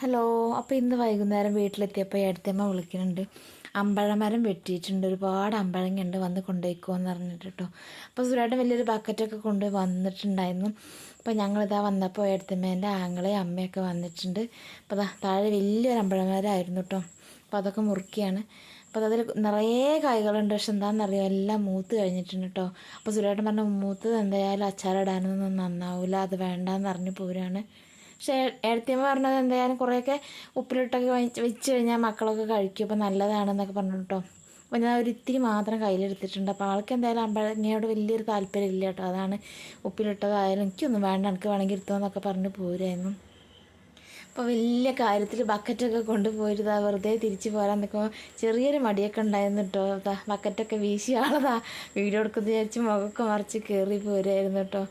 Hello അപ്പോൾ ഇന്ന് വൈകുന്നേരം വീട്ടിലെത്തിയപ്പോൾ അടുത്തമ്മ വിളിക്കുന്നുണ്ട്. അമ്പഴമരം വെട്ടിയിട്ടുണ്ട്. ഒരുപാട് അമ്പഴങ്ങയുണ്ട് വന്ന് കൊണ്ടുപോയിക്കോന്ന് പറഞ്ഞിട്ട് കേട്ടോ അപ്പോൾ സുരാട്ടൻ വലിയൊരു ബക്കറ്റൊക്കെ കൊണ്ട് വന്നിട്ടുണ്ടായിരുന്നു. അപ്പോൾ ഞങ്ങളിതാ വന്നപ്പോൾ എടുത്തമ്മേന്റെ ആങ്ങളെയും അമ്മയൊക്കെ വന്നിട്ടുണ്ട്. അപ്പോൾ താഴെ വലിയൊരു അമ്പഴമരമായിരുന്നു കേട്ടോ അപ്പോൾ അതൊക്കെ മുറുക്കിയാണ്. അപ്പോൾ അതിൽ നിറയെ കായ്കളുണ്ട്. പക്ഷെ എന്താണെന്നറിയോ എല്ലാം മൂത്ത് കഴിഞ്ഞിട്ടുണ്ട് കേട്ടോ അപ്പോൾ സുരേട്ടൻ പറഞ്ഞ മൂത്തത് എന്തായാലും അച്ചാറിടാനൊന്നും നന്നാവില്ല അത് വേണ്ടാന്ന് പറഞ്ഞു പോരാണ്. പക്ഷേ ഏടത്തിയമ്മ പറഞ്ഞത് എന്തായാലും കുറേയൊക്കെ ഉപ്പിലിട്ടൊക്കെ വെച്ച് വെച്ച് കഴിഞ്ഞാൽ മക്കളൊക്കെ കഴിക്കും. അപ്പോൾ നല്ലതാണെന്നൊക്കെ പറഞ്ഞു കേട്ടോ അപ്പോൾ ഞാൻ ഒരു ഇത്തിരി മാത്രം കയ്യിലെടുത്തിട്ടുണ്ട്. അപ്പോൾ ആൾക്ക് എന്തായാലും അമ്പഴങ്ങയോട് വലിയൊരു താല്പര്യം ഇല്ല കേട്ടോ അതാണ് ഉപ്പിലിട്ടതായാലും എനിക്കൊന്നും വേണ്ട. എനിക്ക് വേണമെങ്കിൽ എടുത്തോന്നൊക്കെ പറഞ്ഞ് പോരായിരുന്നു. അപ്പോൾ വലിയ കാര്യത്തിൽ ബക്കറ്റൊക്കെ കൊണ്ടുപോയിരുതാ വെറുതെ തിരിച്ച് പോരാൻ നിൽക്കുമ്പോൾ ചെറിയൊരു മടിയൊക്കെ ഉണ്ടായിരുന്നു കേട്ടോ ബക്കറ്റൊക്കെ വീശി ആളതാ. വീഡിയോ വിചാരിച്ച് മുഖമൊക്കെ മറിച്ച് കയറി പോരായിരുന്നു കേട്ടോ